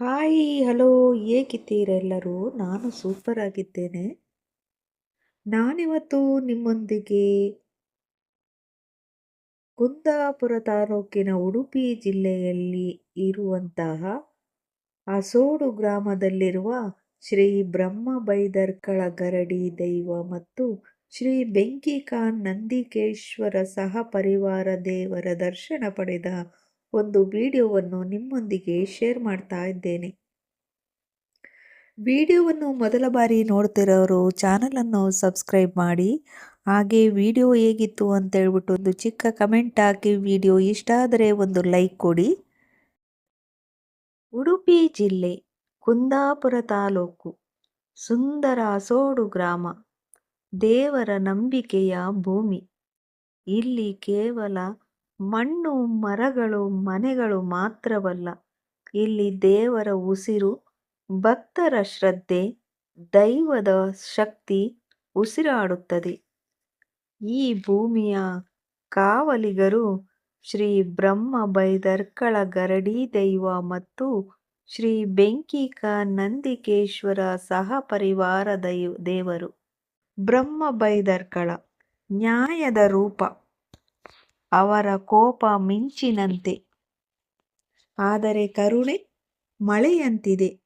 Hi, hello. ಹೇಗಿದ್ದೀರೆಲ್ಲರೂ ನಾನು super ಆಗಿದ್ದೇನೆ. ನಾನಿವತ್ತು ನಿಮ್ಮೊಂದಿಗೆ ಕುಂದಾಪುರ ತಾಲೂಕಿನ ಉಡುಪಿ ಜಿಲ್ಲೆಯಲ್ಲಿ ಇರುವಂತಹ ಅಸೋಡು ಗ್ರಾಮದಲ್ಲಿರುವ ಶ್ರೀ ಬ್ರಹ್ಮ ಬೈದರ್ಕಳ ಗರಡಿ ದೈವ ಮತ್ತು ಶ್ರೀ ಬೆಂಕಿಕಾನ್ ನಂದಿಕೇಶ್ವರ ಸಹ ಪರಿವಾರ ದೇವರ ದರ್ಶನ ಪಡೆದ ಒಂದು ವಿಡಿಯೋವನ್ನು ನಿಮ್ಮೊಂದಿಗೆ ಶೇರ್ ಮಾಡ್ತಾ ಇದ್ದೇನೆ. ವಿಡಿಯೋವನ್ನು ಮೊದಲ ಬಾರಿ ನೋಡ್ತಿರೋರು ಚಾನಲನ್ನು ಸಬ್ಸ್ಕ್ರೈಬ್ ಮಾಡಿ, ಹಾಗೆ ವಿಡಿಯೋ ಹೇಗಿತ್ತು ಅಂತ ಹೇಳ್ಬಿಟ್ಟು ಒಂದು ಚಿಕ್ಕ ಕಮೆಂಟ್ ಹಾಕಿ ವಿಡಿಯೋ ಇಷ್ಟ ಆದರೆ ಒಂದು ಲೈಕ್ ಕೊಡಿ. ಉಡುಪಿ ಜಿಲ್ಲೆ, ಕುಂದಾಪುರ ತಾಲೂಕು ಸುಂದರ ಅಸೋಡು ಗ್ರಾಮ, ದೇವರ ನಂಬಿಕೆಯ ಭೂಮಿ. ಇಲ್ಲಿ ಕೇವಲ ಮಣ್ಣು, ಮರಗಳು, ಮನೆಗಳು ಮಾತ್ರವಲ್ಲ, ಇಲ್ಲಿ ದೇವರ ಉಸಿರು, ಭಕ್ತರ ಶ್ರದ್ಧೆ, ದೈವದ ಶಕ್ತಿ ಉಸಿರಾಡುತ್ತದೆ. ಈ ಭೂಮಿಯ ಕಾವಲಿಗರು ಶ್ರೀ ಬ್ರಹ್ಮ ಬೈದರ್ಕಳ ಗರಡಿ ದೈವ ಮತ್ತು ಶ್ರೀ ಬೆಂಕಿಕ ನಂದಿಕೇಶ್ವರ ಸಹ ಪರಿವಾರ ದೈ ದೇವರು. ಬ್ರಹ್ಮ ಬೈದರ್ಕಳ ನ್ಯಾಯದ ರೂಪ. ಅವರ ಕೋಪ ಮಿಂಚಿನಂತೆ. ಆದರೆ ಕರುಣೆ ಮಳೆಯಂತಿದೆ.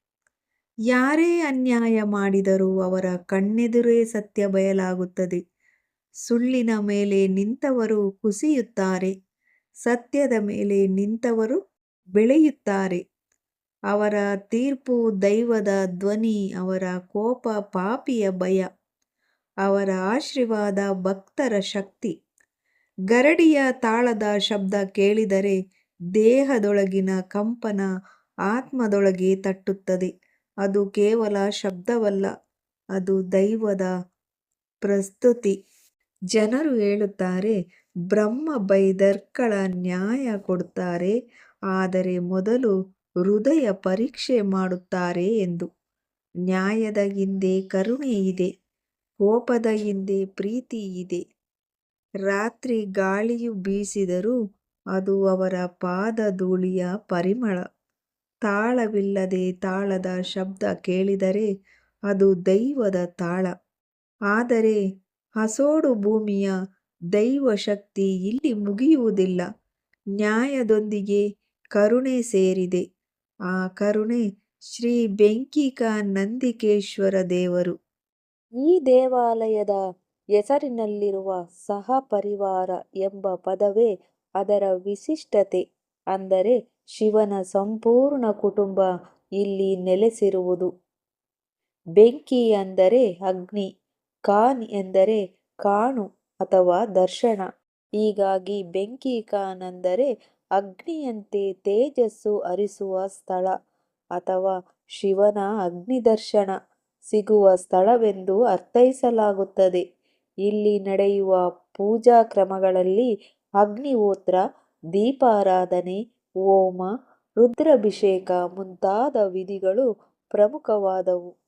ಯಾರೇ ಅನ್ಯಾಯ ಮಾಡಿದರೂ ಅವರ ಕಣ್ಣೆದುರೇ ಸತ್ಯ ಬಯಲಾಗುತ್ತದೆ. ಸುಳ್ಳಿನ ಮೇಲೆ ನಿಂತವರು ಕುಸಿಯುತ್ತಾರೆ. ಸತ್ಯದ ಮೇಲೆ ನಿಂತವರು ಬೆಳೆಯುತ್ತಾರೆ. ಅವರ ತೀರ್ಪು ದೈವದ ಧ್ವನಿ, ಅವರ ಕೋಪ ಪಾಪಿಯ ಭಯ, ಅವರ ಆಶೀರ್ವಾದ ಭಕ್ತರ ಶಕ್ತಿ. ಗರಡಿಯ ತಾಳದ ಶಬ್ದ ಕೇಳಿದರೆ ದೇಹದೊಳಗಿನ ಕಂಪನ ಆತ್ಮದೊಳಗೆ ತಟ್ಟುತ್ತದೆ. ಅದು ಕೇವಲ ಶಬ್ದವಲ್ಲ, ಅದು ದೈವದ ಪ್ರಸ್ತುತಿ. ಜನರು ಹೇಳುತ್ತಾರೆ, ಬ್ರಹ್ಮ ಬೈದರ್ಕಳ ನ್ಯಾಯ ಕೊಡುತ್ತಾರೆ, ಆದರೆ ಮೊದಲು ಹೃದಯ ಪರೀಕ್ಷೆ ಮಾಡುತ್ತಾರೆ ಎಂದು. ನ್ಯಾಯದ ಹಿಂದೆ ಕರುಣೆ ಇದೆ, ಕೋಪದ ಹಿಂದೆ ಪ್ರೀತಿ ಇದೆ. ರಾತ್ರಿ ಗಾಳಿಯು ಬೀಸಿದರೂ ಅದು ಅವರ ಪಾದಧೂಳಿಯ ಪರಿಮಳ. ತಾಳವಿಲ್ಲದೆ ತಾಳದ ಶಬ್ದ ಕೇಳಿದರೆ ಅದು ದೈವದ ತಾಳ. ಆದರೆ ಹಸೋಡು ಭೂಮಿಯ ದೈವ ಶಕ್ತಿ ಇಲ್ಲಿ ಮುಗಿಯುವುದಿಲ್ಲ. ನ್ಯಾಯದೊಂದಿಗೆ ಕರುಣೆ ಸೇರಿದೆ. ಆ ಕರುಣೆ ಶ್ರೀ ಬೆಂಕಿಕ ನಂದಿಕೇಶ್ವರ ದೇವರು. ಈ ದೇವಾಲಯದ ಹೆಸರಿನಲ್ಲಿರುವ ಸಹ ಪರಿವಾರ ಎಂಬ ಪದವೇ ಅದರ ವಿಶಿಷ್ಟತೆ. ಅಂದರೆ ಶಿವನ ಸಂಪೂರ್ಣ ಕುಟುಂಬ ಇಲ್ಲಿ ನೆಲೆಸಿರುವುದು. ಬೆಂಕಿ ಅಂದರೆ ಅಗ್ನಿ ಖಾನ್ ಎಂದರೆ ಕಾಣು ಅಥವಾ ದರ್ಶನ. ಹೀಗಾಗಿ ಬೆಂಕಿ ಖಾನ್ ಅಂದರೆ ಅಗ್ನಿಯಂತೆ ತೇಜಸ್ಸು ಹರಿಸುವ ಸ್ಥಳ ಅಥವಾ ಶಿವನ ಅಗ್ನಿ ದರ್ಶನ ಸಿಗುವ ಸ್ಥಳವೆಂದು ಅರ್ಥೈಸಲಾಗುತ್ತದೆ. ಇಲ್ಲಿ ನಡೆಯುವ ಪೂಜಾ ಕ್ರಮಗಳಲ್ಲಿ ಅಗ್ನಿಹೋತ್ರ, ದೀಪಾರಾಧನೆ, ಹೋಮ, ರುದ್ರಾಭಿಷೇಕ ಮುಂತಾದ ವಿಧಿಗಳು ಪ್ರಮುಖವಾದವು.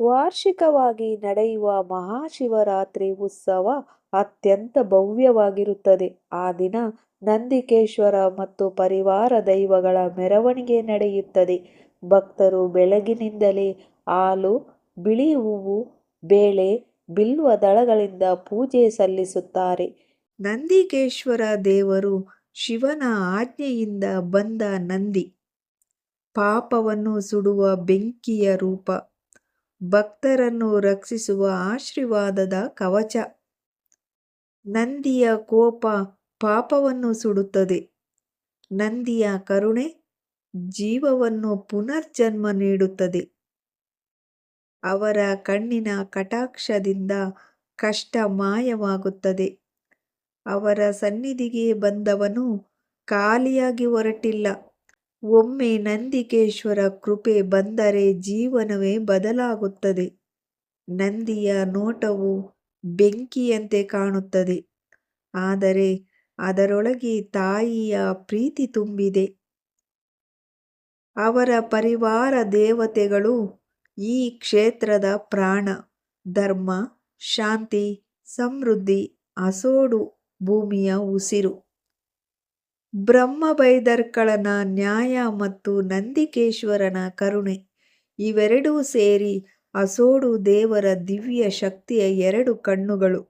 ವಾರ್ಷಿಕವಾಗಿ ನಡೆಯುವ ಮಹಾಶಿವರಾತ್ರಿ ಉತ್ಸವ ಅತ್ಯಂತ ಭವ್ಯವಾಗಿರುತ್ತದೆ. ಆ ದಿನ ನಂದಿಕೇಶ್ವರ ಮತ್ತು ಪರಿವಾರ ದೈವಗಳ ಮೆರವಣಿಗೆ ನಡೆಯುತ್ತದೆ. ಭಕ್ತರು ಬೆಳಗಿನಿಂದಲೇ ಹಾಲು, ಬಿಳಿ ಹೂವು, ಬೇಳೆ ಬಿಲ್ವ ದಳಗಳಿಂದ ಪೂಜೆ ಸಲ್ಲಿಸುತ್ತಾರೆ. ನಂದಿಕೇಶ್ವರ ದೇವರು ಶಿವನ ಆಜ್ಞೆಯಿಂದ ಬಂದ ನಂದಿ. ಪಾಪವನ್ನು ಸುಡುವ ಬೆಂಕಿಯ ರೂಪ. ಭಕ್ತರನ್ನು ರಕ್ಷಿಸುವ ಆಶೀರ್ವಾದದ ಕವಚ. ನಂದಿಯ ಕೋಪ ಪಾಪವನ್ನು ಸುಡುತ್ತದೆ. ನಂದಿಯ ಕರುಣೆ ಜೀವವನ್ನು ಪುನರ್ಜನ್ಮ ನೀಡುತ್ತದೆ. ಅವರ ಕಣ್ಣಿನ ಕಟಾಕ್ಷದಿಂದ ಕಷ್ಟ ಮಾಯವಾಗುತ್ತದೆ. ಅವರ ಸನ್ನಿಧಿಗೆ ಬಂದವನು ಖಾಲಿಯಾಗಿ ಹೊರಟಿಲ್ಲ. ಒಮ್ಮೆ ನಂದಿಕೇಶ್ವರ ಕೃಪೆ ಬಂದರೆ ಜೀವನವೇ ಬದಲಾಗುತ್ತದೆ. ನಂದಿಯ ನೋಟವು ಬೆಂಕಿಯಂತೆ ಕಾಣುತ್ತದೆ. ಆದರೆ ಅದರೊಳಗೆ ತಾಯಿಯ ಪ್ರೀತಿ ತುಂಬಿದೆ. ಅವರ ಪರಿವಾರ ದೇವತೆಗಳು ಈ ಕ್ಷೇತ್ರದ ಪ್ರಾಣ, ಧರ್ಮ, ಶಾಂತಿ, ಸಮೃದ್ಧಿ, ಅಸೋಡು ಭೂಮಿಯ ಉಸಿರು. ಬ್ರಹ್ಮ ಬೈದರ್ಕಳನ ನ್ಯಾಯ ಮತ್ತು ನಂದಿಕೇಶ್ವರನ ಕರುಣೆ. ಇವೆರಡೂ ಸೇರಿ ಅಸೋಡು ದೇವರ ದಿವ್ಯ ಶಕ್ತಿಯ ಎರಡು ಕಣ್ಣುಗಳು.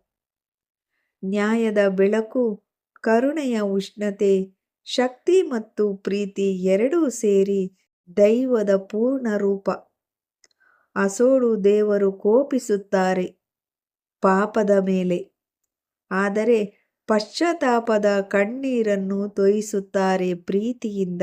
ನ್ಯಾಯದ ಬೆಳಕು, ಕರುಣೆಯ ಉಷ್ಣತೆ, ಶಕ್ತಿ ಮತ್ತು ಪ್ರೀತಿ ಎರಡೂ ಸೇರಿ ದೈವದ ಪೂರ್ಣ ರೂಪ. ಅಸೋಡು ದೇವರು ಕೋಪಿಸುತ್ತಾರೆ ಪಾಪದ ಮೇಲೆ. ಆದರೆ ಪಶ್ಚಾತ್ತಾಪದ ಕಣ್ಣೀರನ್ನು ತೊಯಿಸುತ್ತಾರೆ ಪ್ರೀತಿಯಿಂದ.